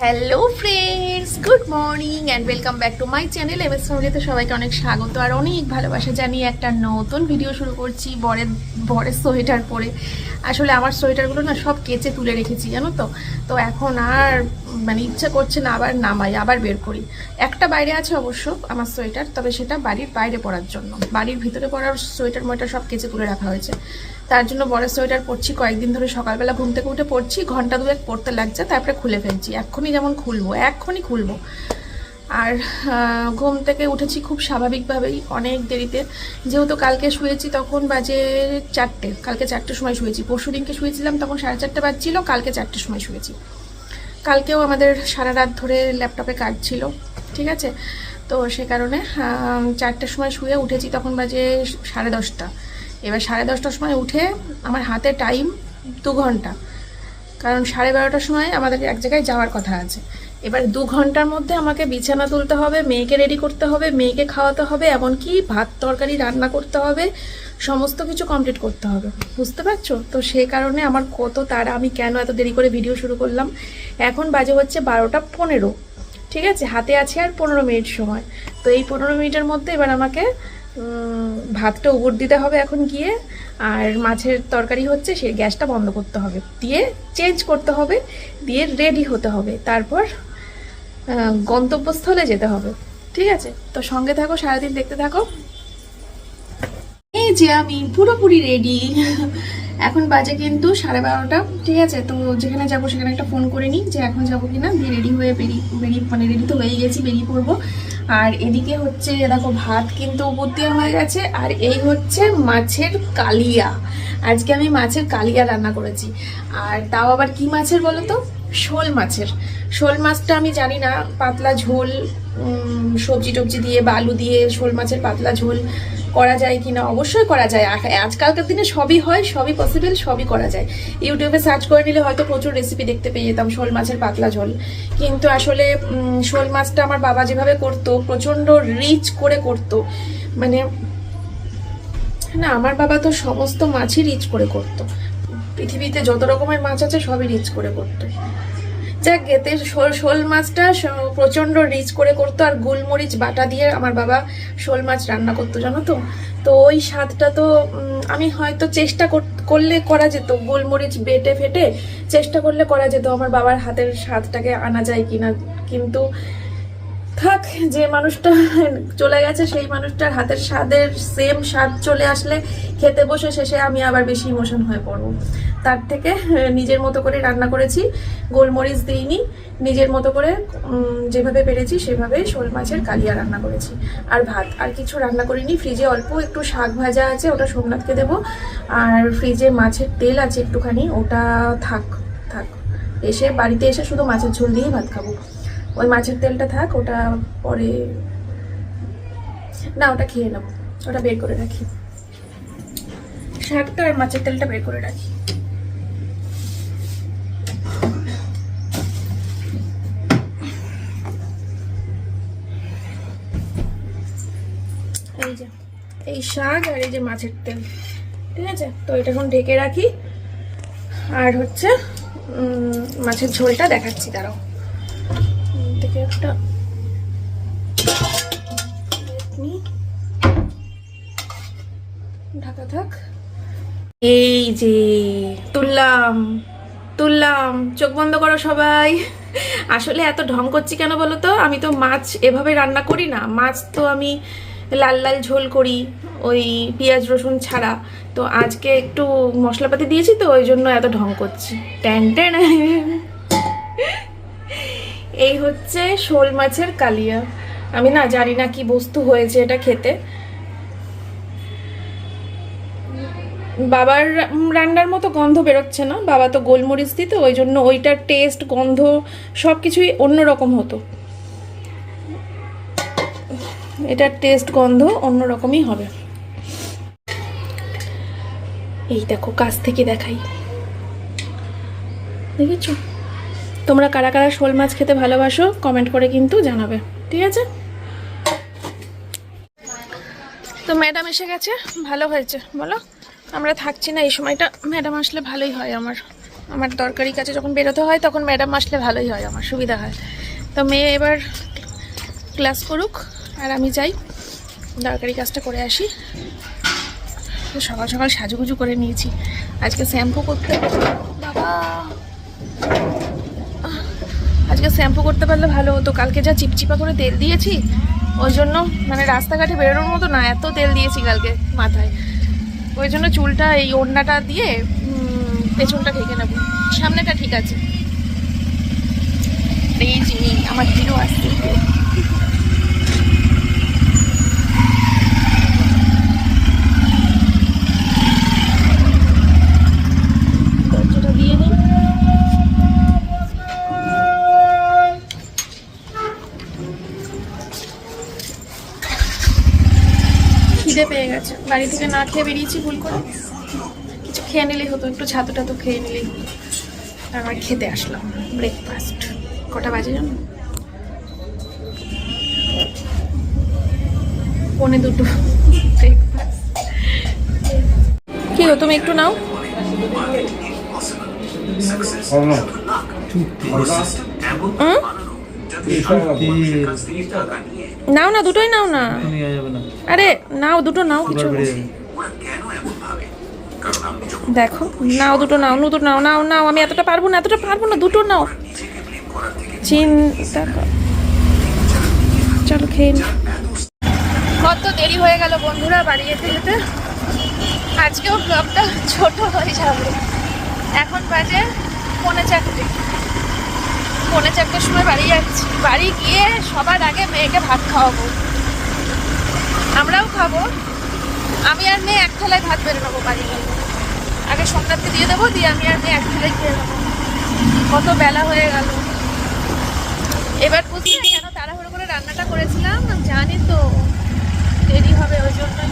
Hello Friends good morning and welcome back to my channel M S ফ্যামিলিতে সবাইকে অনেক স্বাগত আর অনেক ভালোবাসা জানিয়ে একটা নতুন ভিডিও শুরু করছি বরের বরের সোয়েটার পরে। আসলে আমার সোয়েটারগুলো না সব কেচে তুলে রেখেছি, জানো তো? তো এখন আর মানে ইচ্ছা করছে না আবার নামাই, আবার বের করি। একটা বাইরে আছে অবশ্য আমার সোয়েটার তবে সেটা বাড়ির বাইরে পরার জন্য। বাড়ির ভিতরে পরার সোয়েটার মোয়েটার সব কেচে তুলে রাখা হয়েছে। তার জন্য বড়ের সোয়েটার পরছি, কয়েকদিন ধরে সকালবেলা ঘুম থেকে উঠে পড়ছি, ঘণ্টা দুয়েক পড়তে লাগছে, তারপরে খুলে ফেলছি। এক্ষুনি যেমন খুলবো, এক্ষুনি খুলবো আর ঘুম থেকে উঠেছি খুব স্বাভাবিকভাবেই, অনেক দেরিতে। যেহেতু কালকে শুয়েছি তখন বাজে চারটে, কালকে চারটের সময় শুয়েছি। পরশু দিনকে শুয়েছিলাম তখন সাড়ে চারটে বাজছিল, কালকে চারটের সময় শুয়েছি। কালকেও আমাদের সারা রাত ধরে ল্যাপটপে কাজ ছিল, ঠিক আছে? তো সে কারণে চারটের সময় শুয়ে উঠেছি, তখন বাজে সাড়ে দশটা। এবার সাড়ে দশটার সময় উঠে আমার হাতে টাইম দু ঘণ্টা। কারণ সাড়ে বারোটার সময় আমাদের এক জায়গায় যাওয়ার কথা আছে। এবার দু ঘণ্টার মধ্যে আমাকে বিছানা তুলতে হবে, মেয়েকে রেডি করতে হবে, মেয়েকে খাওয়াতে হবে, এমনকি ভাত তরকারি রান্না করতে হবে, সমস্ত কিছু কমপ্লিট করতে হবে। বুঝতে পারছ? তো সেই কারণে আমার কত তারা আমি কেন এত দেরি করে ভিডিও শুরু করলাম? এখন বাজে হচ্ছে বারোটা পনেরো, ঠিক আছে? হাতে আছে আর পনেরো মিনিট সময়। তো এই পনেরো মিনিটের মধ্যে এবার আমাকে ভাতটা উপর দিতে হবে এখন গিয়ে, আর মাছের তরকারি হচ্ছে সেই গ্যাসটা বন্ধ করতে হবে। দিয়ে চেঞ্জ করতে হবে, দিয়ে রেডি হতে হবে। তারপর গন্তব্যস্থলে যেতে হবে। ঠিক আছে? তো সঙ্গে থাকো, সারাদিন দেখতে থাকো। এই যে আমি পুরোপুরি রেডি এখন বাজে কিন্তু সাড়ে বারোটা। ঠিক আছে? তো যেখানে যাব সেখানে একটা ফোন করে নিই যে এখন যাব কিনা। দিয়ে রেডি হয়ে বেরিয়ে বেরিয়ে মানে রেডি তো হয়ে গেছি, বেরিয়ে পড়ব। আর এদিকে হচ্ছে, দেখো, ভাত কিন্তু উপর হয়ে গেছে। আর এই হচ্ছে মাছের কালিয়া। আজকে আমি মাছের কালিয়া রান্না করেছি। আর তাও আবার কি মাছের বলো তো? শোল মাছের। শোল মাছটা আমি জানি না, পাতলা ঝোল সবজি টবজি দিয়ে বা আলু দিয়ে শোল মাছের পাতলা ঝোল করা যায় কি না? অবশ্যই করা যায়। আজকালকার দিনে সবই হয়, সবই পসিবল সবই করা যায়। ইউটিউবে সার্চ করে নিলে হয়তো প্রচুর রেসিপি দেখতে পেয়ে যেতাম শোল মাছের পাতলা ঝোল। কিন্তু আসলে শোল মাছটা আমার বাবা যেভাবে করতো, প্রচণ্ড রিচ করে করতো। মানে না, আমার বাবা তো সমস্ত মাছই রিচ করে করতো। পৃথিবীতে যত রকমের মাছ আছে সবই রিচ করে করতো। যাক গেতে শোল মাছটা প্রচণ্ড রিচ করে করতো আর গোলমরিচ বাটা দিয়ে আমার বাবা শোল মাছ রান্না করতো, জানো তো? তো ওই স্বাদটা তো আমি হয়তো চেষ্টা কর- করলে করা যেত, গোলমরিচ বেটে ফেটে চেষ্টা করলে করা যেত, আমার বাবার হাতের স্বাদটাকে আনা যায় কিনা। কিন্তু থাক, যে মানুষটা চলে গেছে, সেই মানুষটার হাতের স্বাদের সেম স্বাদ চলে আসলে খেতে বসে শেষে আমি আবার বেশি ইমোশন হয়ে পড়ব। তার থেকে নিজের মতো করে রান্না করেছি। গোলমরিচ দিইনি, নিজের মতো করে যেভাবে পেরেছি সেভাবে শোল মাছের কালিয়া রান্না করেছি। আর ভাত, আর কিছু রান্না করিনি। ফ্রিজে অল্প একটু শাক ভাজা আছে, ওটা সোমনাথকে দেবো। আর ফ্রিজে মাছের তেল আছে একটুখানি, ওটা থাক থাক। এসে বাড়িতে এসে শুধু মাছের ঝোল দিয়েই ভাত খাব। ওই মাছের তেলটা থাক, ওটা পরে না, ওটা খেয়ে নেব। ওটা বের করে রাখি। শাকটা আর মাছের তেলটা বের করে রাখি। এই শাক আর এই যে মাছের তেল, ঠিক আছে? তো এটা এখন ঢেকে রাখি। আর হচ্ছে মাছের ঝোলটা দেখাচ্ছি, দাঁড়াও। থেকে একটা ঢাকা থাক। এই যে, তুললাম তুললাম, চোখ বন্ধ করো সবাই। আসলে এত ঢং করছি কেন বলো তো? আমি তো মাছ এভাবে রান্না করি না। মাছ তো আমি লাল লাল ঝোল করি, ওই পেঁয়াজ রসুন ছাড়া। তো আজকে একটু মশলাপাতি দিয়েছি তো, ওই জন্য এত ঢং করছি। ট্যান ট্যান। এই হচ্ছে শোল মাছের কালিয়া। আমি না জানি না কি বস্তু হয়েছে এটা খেতে। বাবার রান্নার মতো গন্ধ বেরোচ্ছে না, বাবা তো গোলমরিচ দিত, ওই জন্য ওইটার টেস্ট গন্ধ সব কিছুই অন্যরকম হতো। এটার টেস্ট গন্ধ অন্যরকমই হবে। এই দেখো, কাছ থেকে দেখাই। দেখেছ? তোমরা কারা কারা শোল মাছ খেতে ভালোবাসো কমেন্ট করে কিন্তু জানাবে, ঠিক আছে? তো ম্যাডাম এসে গেছে, ভালো হয়েছে। বলো, আমরা থাকছি না, এই সময়টা ম্যাডাম আসলে ভালোই হয় আমার। আমার দরকারি কাছে যখন বেরোতে হয়, তখন ম্যাডাম আসলে ভালোই হয় আমার, সুবিধা হয়। তো মেয়ে এবার ক্লাস করুক। আর আমি যাই দরকারি কাজটা করে আসি। সকাল সকাল সাজুগুজু করে নিয়েছি। আজকে শ্যাম্পু করতে বাবা! আজকে শ্যাম্পু করতে পারলে ভালো হতো। কালকে যা চিপচিপা করে তেল দিয়েছি, ওই জন্য মানে রাস্তাঘাটে বেরোনোর মতো না, এত তেল দিয়েছি কালকে মাথায়। ওই জন্য চুলটা, এই ওড়নাটা দিয়ে পেছনটা ঢেকে নেব। সামনেটা ঠিক আছে। এই যে আমার হিরো আসছে দরজাটা দিয়ে নিই খিদে পেয়ে গেছে বাড়ি থেকে না খেয়ে বেরিয়েছি ভুল করে। কিছু খেয়ে নিলেই হতো একটু ছাতু টাতু খেয়ে নিলেই হতো। তারপর খেতে আসলাম ব্রেকফাস্ট কটা বাজে জানো? পনে দুটো। ব্রেকফাস্ট কি গো তুমি একটু নাও। হুম? নাও না দুটোই নাও না। আরে নাও দুটো নাও কিছু। দেখো নাও দুটো নাও দুটো নাও নাও নাও আমি এতটা পারব না এতটা পারব না দুটো নাও। চিন্তা চলো খেয়ে। কত দেরি হয়ে গেল বন্ধুরা বাড়ি যেতে যেতে। আজকেও ব্লগটা ছোট হয়ে যাবে। এখন বাজে পৌনে চারটে। পৌনে চারটের সময় বাড়ি যাচ্ছি। বাড়ি গিয়ে সবার আগে মেয়েকে ভাত খাওয়াবো। আমরাও খাব। আমি আর মেয়ে এক থালায় ভাত বেড়ে নেব বাড়ি গিয়ে। আগে সোমনাথকে দিয়ে দেবো, দিয়ে আমি আর মেয়ে এক থালায় খেয়ে নেব। কত বেলা হয়ে গেল। এবার বুঝলি কেন তাড়াহুড়ো করে রান্নাটা করেছিলাম, জানি তো দেরি হবে ওই জন্যই।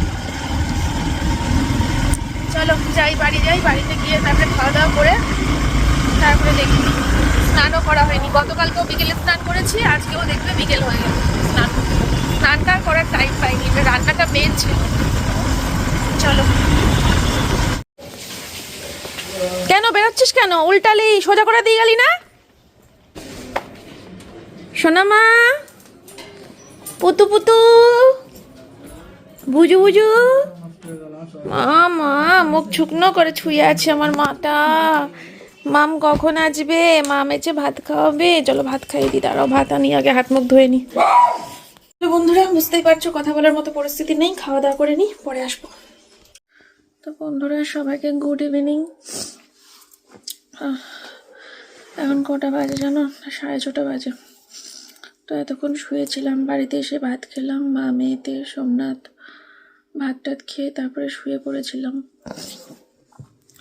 চলো, যাই বাড়ি, যাই বাড়িতে গিয়ে তারপরে খাওয়া দাওয়া করে তারপরে দেখি। স্নানও করা হয়নি। গতকালকেও বিকেলে স্নান করেছি, আজকেও দেখবে বিকেল হয়ে গেল স্নান স্নানটা আর করার টাইম পাইনি রান্নাটা মেন ছিল। চলো। কেন বেরোচ্ছিস কেন? উল্টালি, সোজা করে দিয়ে গেলি না? সোনা মা, পুতু পুতু বুঝু বুঝু মা মা, মুখ শুকনো করে ছুঁয়ে আছে আমার মাটা মাম কখন আসবে? মাম এসে ভাত খাওয়াবে। চলো ভাত খাইয়ে দি দাঁড়াও, ভাত আনি, আগে হাত মুখ ধুয়ে নি। তো বন্ধুরা, বুঝতেই পারছ, কথা বলার মতো পরিস্থিতি নেই। খাওয়া দাওয়া করে নি, পরে আসব। তো বন্ধুরা, সবাইকে গুড ইভিনিং এখন কটা বাজে জানো? সাড়ে ছটা বাজে। তো এতক্ষণ শুয়েছিলাম, বাড়িতে এসে ভাত খেলাম। মা, মেয়েতে, সোমনাথ, ভাত টাত খেয়ে তারপরে শুয়ে পড়েছিলাম।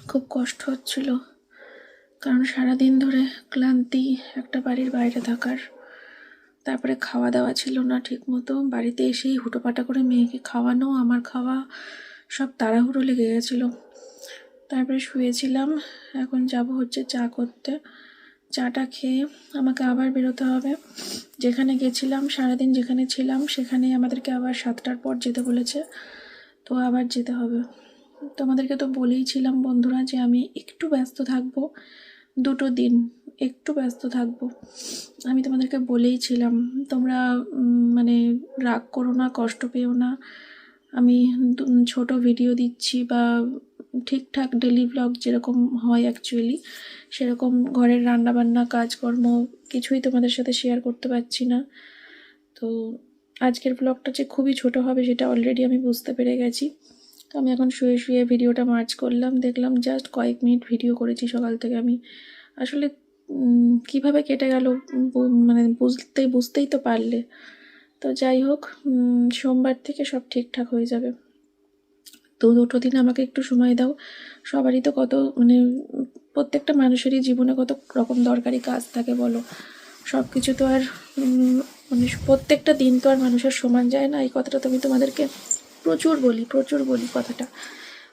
খুব কষ্ট হচ্ছিল। কারণ সারাদিন ধরে ক্লান্তি, একটা বাড়ির বাইরে থাকার। তারপরে খাওয়া দাওয়া ছিল না ঠিক মতো বাড়িতে এসেই হুটোপাটা করে মেয়েকে খাওয়ানো, আমার খাওয়া, সব তাড়াহুড়ো লেগে গেছিল। তারপরে শুয়েছিলাম। এখন যাব হচ্ছে চা করতে। চাটা খেয়ে আমাকে আবার বেরোতে হবে। যেখানে গেছিলাম, সারাদিন যেখানে ছিলাম সেখানে আমাদেরকে আবার সাতটার পর যেতে বলেছে। তো আবার যেতে হবে। তোমাদেরকে তো বলেইছিলাম বন্ধুরা যে আমি একটু ব্যস্ত থাকব। দুটো দিন একটু ব্যস্ত থাকব। আমি তোমাদেরকে বলেইছিলাম, তোমরা মানে রাগ করো না, কষ্ট পেও না। আমি ছোট ভিডিও দিচ্ছি বা ঠিকঠাক ডেলি ব্লগ যেরকম হয় অ্যাকচুয়ালি সেরকম ঘরের রান্নাবান্না, কাজকর্ম কিছুই তোমাদের সাথে শেয়ার করতে পারছি না। তো আজকের ব্লগটা যে খুবই ছোট হবে, সেটা অলরেডি আমি বুঝতে পেরে গেছি। তো আমি এখন শুয়ে শুয়ে ভিডিওটা মার্চ করলাম, দেখলাম জাস্ট কয়েক মিনিট ভিডিও করেছি সকাল থেকে আমি। আসলে কীভাবে কেটে গেল মানে বুঝতে, বুঝতেই তো পারলে। তো যাই হোক সোমবার থেকে সব ঠিকঠাক হয়ে যাবে। তো দুটো দিন আমাকে একটু সময় দাও। সবারই তো কত মানে প্রত্যেকটা মানুষেরই জীবনে কত রকম দরকারি কাজ থাকে বলো। সব কিছু তো আর মানে প্রত্যেকটা দিন তো আর মানুষের সমান যায় না। এই কথাটা তো আমি তোমাদেরকে প্রচুর বলি প্রচুর বলি কথাটা।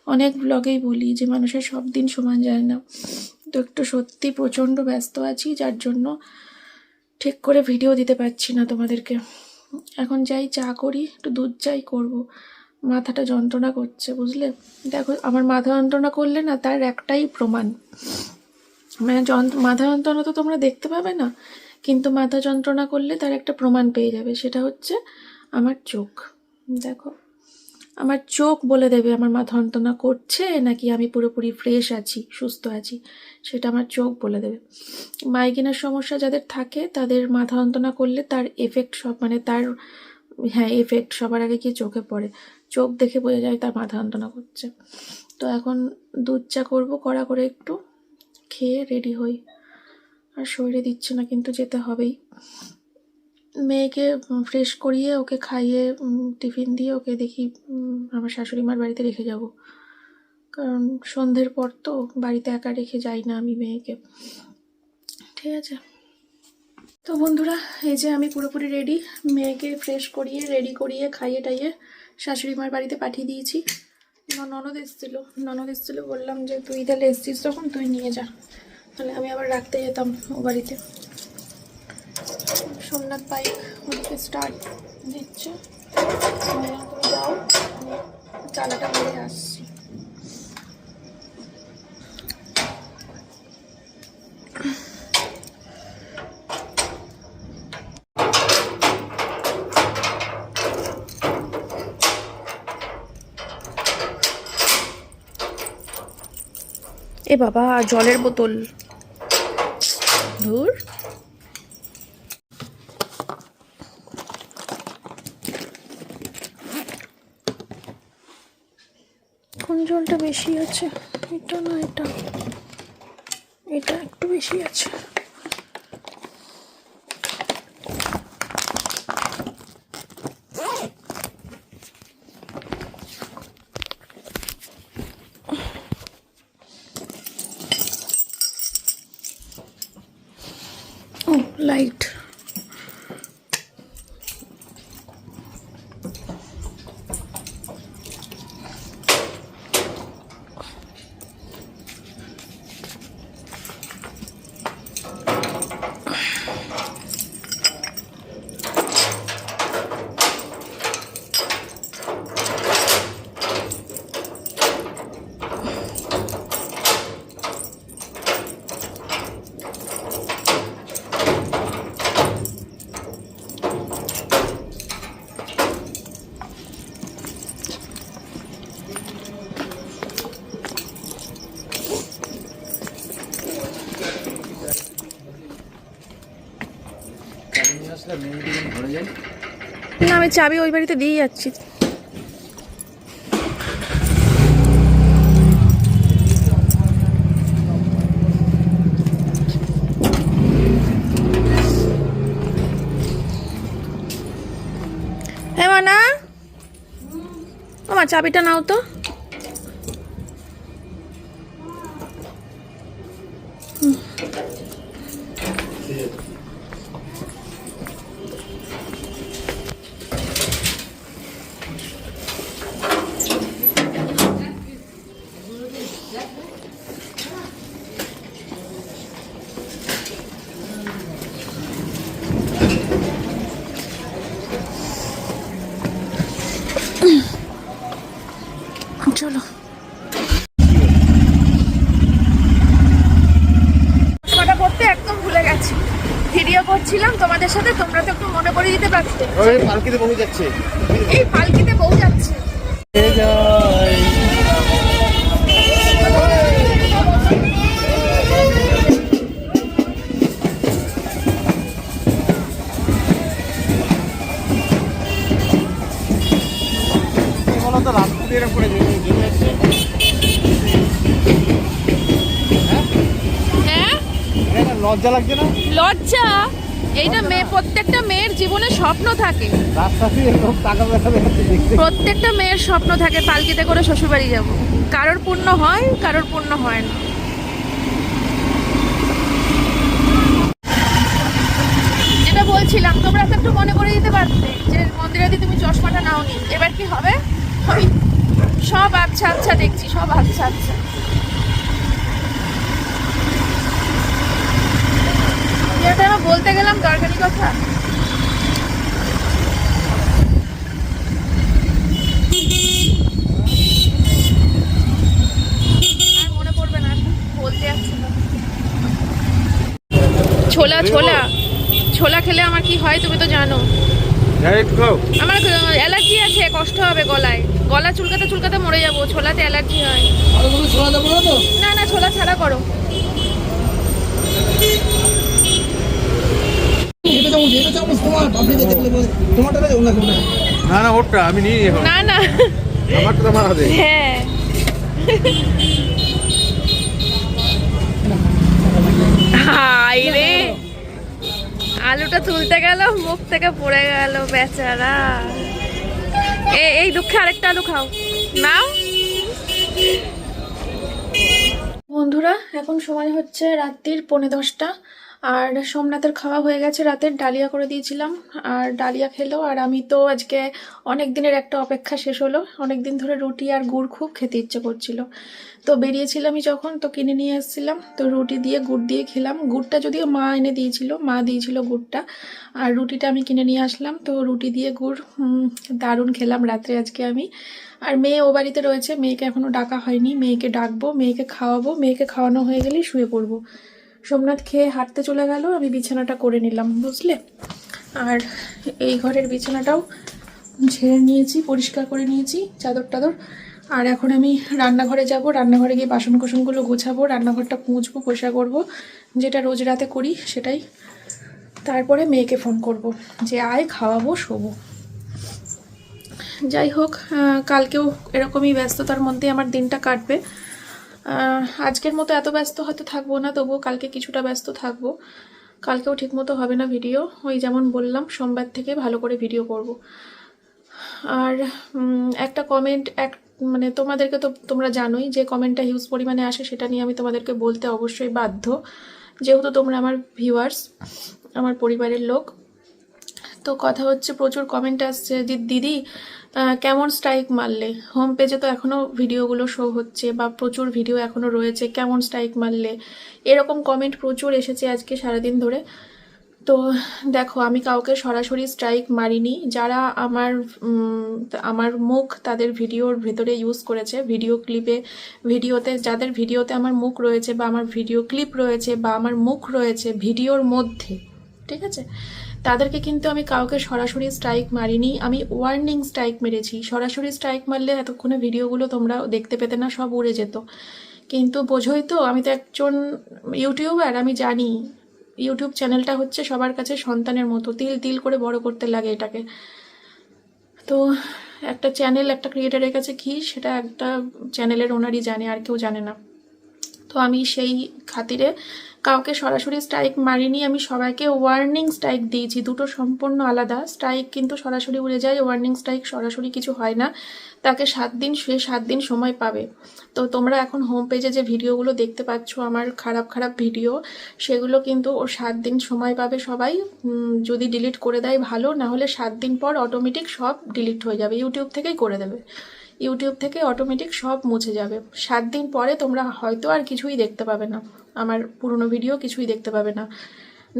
অনেক ব্লগেই বলি যে মানুষের সব দিন সমান যায় না। তো একটু সত্যি প্রচণ্ড ব্যস্ত আছি, যার জন্য ঠিক করে ভিডিও দিতে পারছি না তোমাদেরকে। এখন যাই চা করি, একটু দুধ চাই করব। মাথাটা যন্ত্রণা করছে, বুঝলে? দেখো, আমার মাথা যন্ত্রণা করলে না তার একটাই প্রমাণ। মানে যন্ত্র, মাথা যন্ত্রণা তো তোমরা দেখতে পাবে না, কিন্তু মাথা যন্ত্রণা করলে তার একটা প্রমাণ পেয়ে যাবে, সেটা হচ্ছে আমার চোখ। দেখো। আমার চোখ বলে দেবে, আমার মাথা যন্ত্রণা করছে, নাকি আমি পুরোপুরি ফ্রেশ আছি, সুস্থ আছি, সেটা আমার চোখ বলে দেবে। মাইগ্রেনের সমস্যা যাদের থাকে, তাদের মাথা যন্ত্রণা করলে তার এফেক্ট সব মানে তার হ্যাঁ এফেক্ট সবার আগে কি চোখে পড়ে? চোখ দেখে বোঝা যায় তার মাথা যন্ত্রণা করছে। তো এখন দুধ চা করব, কড়া করে একটু, খেয়ে রেডি হই। আর শরীরে দিচ্ছে না, কিন্তু যেতে হবেই। মেয়েকে ফ্রেশ করিয়ে ওকে খাইয়ে টিফিন দিয়ে ওকে দেখি আমার শাশুড়ি মার বাড়িতে রেখে যাব। কারণ সন্ধ্যের পর তো বাড়িতে একা রেখে যাই না আমি মেয়েকে। ঠিক আছে? তো বন্ধুরা, এই যে আমি পুরোপুরি রেডি মেয়েকে ফ্রেশ করিয়ে রেডি করিয়ে, খাইয়ে টাইয়ে শাশুড়ি মার বাড়িতে পাঠিয়ে দিয়েছি। ননদ এসেছিল। ননদ এসেছিল, বললাম যে, তুই তাহলে এসছিস তখন? তুই নিয়ে যা। তাহলে আমি আবার রাখতে যেতাম ও বাড়িতে। সোমনাথ বাইক ওদিকে স্টার্ট দিচ্ছে। তুমি যাও, চালাটা মেরে আসছি। এ বাবা জলের বোতল। ধুর কোন জলটা বেশি আছে। এটা না এটা। এটা একটু বেশি আছে ও লাইট নিয়ে আসলে মেয়ে দুদিন ঘরে যাই না আমি চাবি ওই বাড়িতে দিয়ে যাচ্ছি। হ্যাঁ না? আমার চাবিটা নাও তো। একটু মনে করে দিতে ওই পালকিতে বহু যাচ্ছে। এই পালকিতে বউ যাচ্ছে। বলো তো রাজপুরি এরকম করে নেমে নেমে যাচ্ছে হ্যাঁ? এটা লজ্জা লাগছে না? লজ্জা? এইটা মেয়ে প্রত্যেকটা মেয়ের জীবনে স্বপ্ন থাকে। প্রত্যেকটা মেয়ের স্বপ্ন থাকে পালকিতে করে শ্বশুরবাড়ি যাব। কারোর পূর্ণ হয় কারোর পূর্ণ হয় না। যেটা বলছিলাম তোমরা তো একটু মনে করে দিতে পারতে যে মন্দিরে দিয়ে তুমি চশমাটা নাওনি। এবার কি হবে? সব আচ্ছা আচ্ছা দেখছি সব আচ্ছা আচ্ছা যেটা আমি বলতে গেলাম দরকারি কথা। আর মনে পড়বে না বলতে যাচ্ছিল ছোলা ছোলা। খেলে আমার কি হয় তুমি তো জানো। আমার অ্যালার্জি আছে কষ্ট হবে গলায়। গলা চুলকাতে চুলকাতে মরে যাব ছোলাতে অ্যালার্জি হয়। আরও কোনো ছোলা দেবো না না না ছোলা ছাড়া করো। চামচ এটা চামচ তোমার পাবলিকে দেখলে তোমারটা না না না না ওরটা আমি এখন না না। আমারটা তো আমার হাতে। হ্যাঁ। হাই রে। আলুটা তুলতে গেল মুখ থেকে পড়ে গেল বেচারা। এ এই দুঃখে আরেকটা আলু খাও। নাও। বন্ধুরা এখন সময় হচ্ছে রাত্রির পৌনে দশটা। আর সোমনাথের খাওয়া হয়ে গেছে, রাতের ডালিয়া করে দিয়েছিলাম। আর ডালিয়া খেলো, আর আমি তো আজকে অনেক দিনের একটা অপেক্ষা শেষ হলো। অনেক দিন ধরে রুটি আর গুড় খুব খেতে ইচ্ছে করছিল। তো বেরিয়েছিলামই যখন, তো কিনে নিয়ে এসেছিলাম। তো রুটি দিয়ে গুড় দিয়ে খেলাম। গুড়টা যদিও মা এনে দিয়েছিল, মা দিয়েছিল গুড়টা। আর রুটিটা আমি কিনে নিয়ে আসলাম। তো রুটি দিয়ে গুড় দারুণ খেলাম রাত্রে আজকে আমি। আর মেয়ে ও বাড়িতে রয়েছে, মেয়েকে এখনও ডাকা হয়নি। মেয়েকে ডাকবো, মেয়েকে খাওয়াবো, মেয়েকে খাওয়ানো হয়ে গেলেই শুয়ে পড়ব। সোমনাথ খেয়ে হাঁটতে চলে গেল, আমি বিছানাটা করে নিলাম, বুঝলে? আর এই ঘরের বিছানাটাও ঝেড়ে নিয়েছি, পরিষ্কার করে নিয়েছি, চাদর টাদর। আর এখন আমি রান্নাঘরে যাব, রান্নাঘরে গিয়ে বাসন কোসনগুলো গোছাবো, রান্নাঘরটা মুছবো পরিষ্কার করব, যেটা রোজ রাতে করি সেটাই। তারপরে মেয়েকে ফোন করব যে আয়, খাওয়াবো, শোবো। যাই হোক কালকেও এরকমই ব্যস্ততার মধ্যে আমার দিনটা কাটবে। আজকের মতো এত ব্যস্ত হয়তো থাকব না, তবুও কালকে কিছুটা ব্যস্ত থাকব। কালকেও ঠিকমতো হবে না ভিডিও ওই যেমন বললাম, সোমবার থেকে ভালো করে ভিডিও করব। আর একটা কমেন্ট এক মানে তোমাদেরকে তো তোমরা জানোই যে কমেন্টটা হিউজ পরিমাণে আসে, সেটা নিয়ে আমি তোমাদেরকে বলতে অবশ্যই বাধ্য। যেহেতু তোমরা আমার ভিউয়ার্স আমার পরিবারের লোক তো কথা হচ্ছে, প্রচুর কমেন্ট আসছে। যে দিদি কেমন স্ট্রাইক মারলে? হোম পেজে তো এখনও ভিডিওগুলো শো হচ্ছে বা প্রচুর ভিডিও এখনও রয়েছে, কেমন স্ট্রাইক মারলে? এরকম কমেন্ট প্রচুর এসেছে আজকে সারাদিন ধরে। তো দেখো, আমি কাউকে সরাসরি স্ট্রাইক মারিনি। যারা আমার আমার মুখ তাদের ভিডিওর ভেতরে ইউজ করেছে ভিডিও ক্লিপে ভিডিওতে যাদের ভিডিওতে আমার মুখ রয়েছে বা আমার ভিডিও ক্লিপ রয়েছে বা আমার মুখ রয়েছে ভিডিওর মধ্যে, ঠিক আছে? তাদেরকে কিন্তু আমি কাউকে সরাসরি স্ট্রাইক মারিনি। আমি ওয়ার্নিং স্ট্রাইক মেরেছি। সরাসরি স্ট্রাইক মারলে এতক্ষণে ভিডিওগুলো তোমরা দেখতে পেতে না, সব উড়ে যেত। কিন্তু বোঝোই তো, আমি তো একজন ইউটিউবার, আমি জানি। ইউটিউব চ্যানেলটা হচ্ছে সবার কাছে সন্তানের মতো, তিল তিল করে বড় করতে লাগে এটাকে। তো একটা চ্যানেল, একটা ক্রিয়েটারের কাছে কি, সেটা একটা চ্যানেলের ওনারই জানে, আর কেউ জানে না। তো আমি সেই খাতিরে কাউকে সরাসরি স্ট্রাইক মারিনি, আমি সবাইকে ওয়ার্নিং স্ট্রাইক দিয়েছি। দুটো সম্পূর্ণ আলাদা। স্ট্রাইক কিন্তু সরাসরি উড়ে যায় ওয়ার্নিং স্ট্রাইক সরাসরি কিছু হয় না। তাকে সাত দিন, সে সাত দিন সময় পাবে। তো তোমরা এখন হোম পেজে যে ভিডিওগুলো দেখতে পাচ্ছ, আমার খারাপ খারাপ ভিডিও, সেগুলো কিন্তু ও সাত দিন সময় পাবে সবাই। যদি ডিলিট করে দেয় ভালো না হলে সাত দিন পর অটোমেটিক সব ডিলিট হয়ে যাবে। ইউটিউব থেকেই করে দেবে। ইউটিউব থেকে অটোমেটিক সব মুছে যাবে। সাত দিন পরে তোমরা হয়তো আর কিছুই দেখতে পাবে না। আমার পুরনো ভিডিও কিছুই দেখতে পাবে না।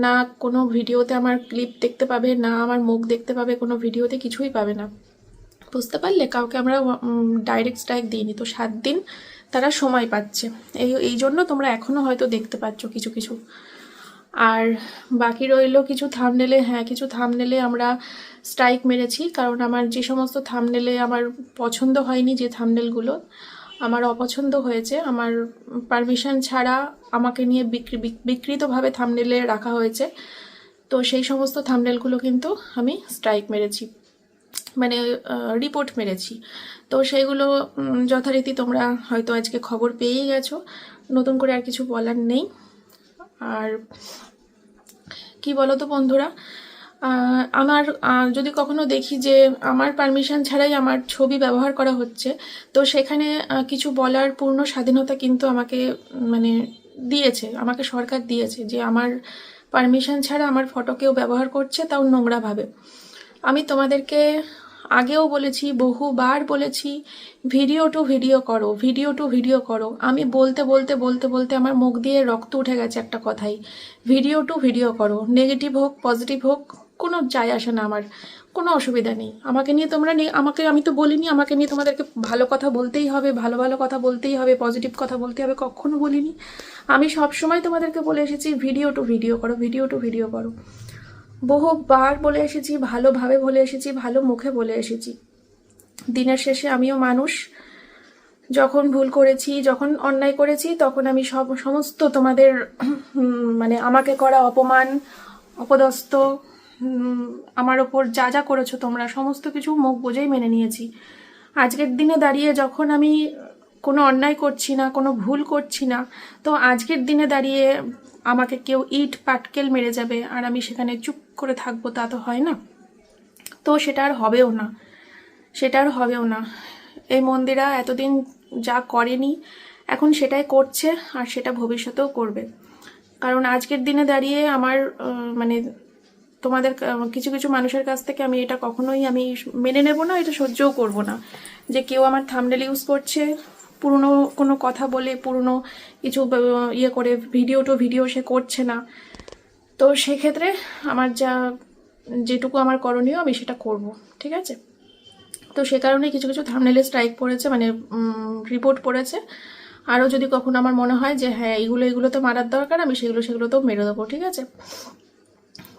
না কোনো ভিডিওতে আমার ক্লিপ দেখতে পাবে, না আমার মুখ দেখতে পাবে, কোনো ভিডিওতে কিছুই পাবে না। বুঝতে পারলে কাউকে আমরা ডাইরেক্ট স্ট্রাইক দিইনি। তো সাত দিন তারা সময় পাচ্ছে। এই এই জন্য তোমরা এখনও হয়তো দেখতে পাচ্ছ কিছু কিছু। আর বাকি রইল কিছু থামনেলে হ্যাঁ কিছু থামনেলে আমরা স্ট্রাইক মেরেছি, কারণ আমার যে সমস্ত থামনেলে আমার পছন্দ হয়নি যে থামনেলগুলো আমার অপছন্দ হয়েছে। আমার পারমিশন ছাড়া আমাকে নিয়ে বিক্রি, বিক- বিকৃতভাবে থামনেলে রাখা হয়েছে। তো সেই সমস্ত থামনেলগুলো কিন্তু আমি স্ট্রাইক মেরেছি মানে রিপোর্ট মেরেছি। তো সেইগুলো যথারীতি তোমরা হয়তো আজকে খবর পেয়েই গেছো। নতুন করে আর কিছু বলার নেই। আর কি বলো তো বন্ধুরা আমার যদি কখনো দেখি যে আমার পারমিশন ছাড়াই আমার ছবি ব্যবহার করা হচ্ছে, তো সেখানে কিছু বলার পূর্ণ স্বাধীনতা কিন্তু আমাকে মানে দিয়েছে, আমাকে সরকার দিয়েছে যে আমার পারমিশন ছাড়া আমার ফটো কেউ ব্যবহার করছে তাও নোংরাভাবে। আমি তোমাদেরকে আগেও বলেছি, বহুবার বলেছি, ভিডিও টু ভিডিও করো, ভিডিও টু ভিডিও করো। আমি বলতে বলতে বলতে বলতে আমার মুখ দিয়ে রক্ত উঠে গেছে একটা কথাই, ভিডিও টু ভিডিও করো, নেগেটিভ হোক, পজিটিভ হোক, কোনো যায় আসে না আমার, কোনো অসুবিধা নেই। আমাকে নিয়ে তোমরা আমাকে, আমি তো বলিনি, আমাকে নিয়ে তোমাদেরকে ভালো কথা বলতেই হবে, ভালো ভালো কথা বলতেই হবে, পজিটিভ কথা বলতে হবে, কখনো বলিনি। আমি সব সময় তোমাদেরকে বলে এসেছি, ভিডিও টু ভিডিও করো, ভিডিও টু ভিডিও করো। বহুবার বলে এসেছি, ভালোভাবে বলে এসেছি, ভালো মুখে বলে এসেছি। দিনের শেষে আমিও মানুষ। যখন ভুল করেছি, যখন অন্যায় করেছি, তখন আমি সব, সমস্ত তোমাদের মানে আমাকে করা অপমান অপদস্ত আমার ওপর যা যা করেছ তোমরা, সমস্ত কিছু মুখ বুঝেই মেনে নিয়েছি। আজকের দিনে দাঁড়িয়ে যখন আমি কোনো অন্যায় করছি না, কোনো ভুল করছি না, তো আজকের দিনে দাঁড়িয়ে আমাকে কেউ ইট পাটকেল মেরে যাবে আর আমি সেখানে চুপ করে থাকব, তা তো হয় না। তো সেটা আর হবেও না। সেটা আর হবেও না। এই মন্দিরা এতদিন যা করেনি, এখন সেটাই করছে আর সেটা ভবিষ্যতেও করবে। কারণ আজকের দিনে দাঁড়িয়ে আমার মানে তোমাদের কিছু কিছু মানুষের কাছ থেকে আমি এটা কখনোই আমি মেনে নেব না, এটা সহ্যও করব না। যে কেউ আমার থামডেল ইউজ করছে পুরনো কোনো কথা বলে, পুরনো কিছু ইয়ে করে ভিডিও টু ভিডিও সে করছে না। তো সেক্ষেত্রে আমার যা, যেটুকু আমার করণীয় আমি সেটা করব, ঠিক আছে? তো সে কারণে কিছু কিছু থামনেলে স্ট্রাইক পড়েছে মানে রিপোর্ট পড়েছে। আরও যদি কখনো আমার মনে হয় যে হ্যাঁ এইগুলো এগুলো তো মারার দরকার, আমি সেগুলো সেগুলো তো মেরে দেবো, ঠিক আছে?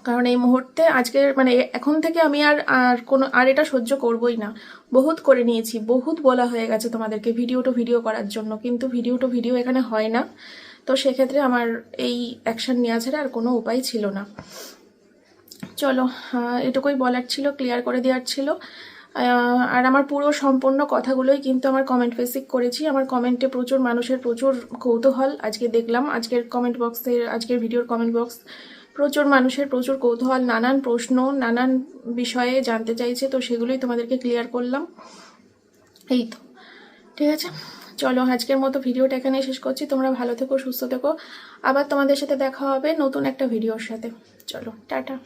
কারণ এই মুহূর্তে আজকের মানে এখন থেকে আমি আর আর কোনো, আর এটা সহ্য করবই না। বহুত করে নিয়েছি, বহুত বলা হয়ে গেছে তোমাদেরকে ভিডিও টু ভিডিও করার জন্য, কিন্তু ভিডিও টু ভিডিও এখানে হয় না। তো সেক্ষেত্রে আমার এই অ্যাকশন নেওয়া ছাড়া আর কোনো উপায় ছিল না। চলো এটুকুই বলার ছিল, ক্লিয়ার করে দেওয়ার ছিল। আর আমার পুরো সম্পূর্ণ কথাগুলোই কিন্তু আমার কমেন্ট বেসিক করেছি। আমার কমেন্টে প্রচুর মানুষের প্রচুর কৌতূহল। আজকে দেখলাম, আজকের কমেন্ট বক্সের আজকের ভিডিওর কমেন্ট বক্স প্রচুর মানুষের প্রচুর কৌতূহল, নানান প্রশ্ন, নানান বিষয়ে জানতে চাইছে, তো সেগুলোই তোমাদেরকে ক্লিয়ার করলাম। এই তো, ঠিক আছে? চলো, আজকের মতো ভিডিওটা এখানে শেষ করছি। তোমরা ভালো থেকো, সুস্থ থেকো। আবার তোমাদের সাথে দেখা হবে নতুন একটা ভিডিওর সাথে। চলো, টাটা।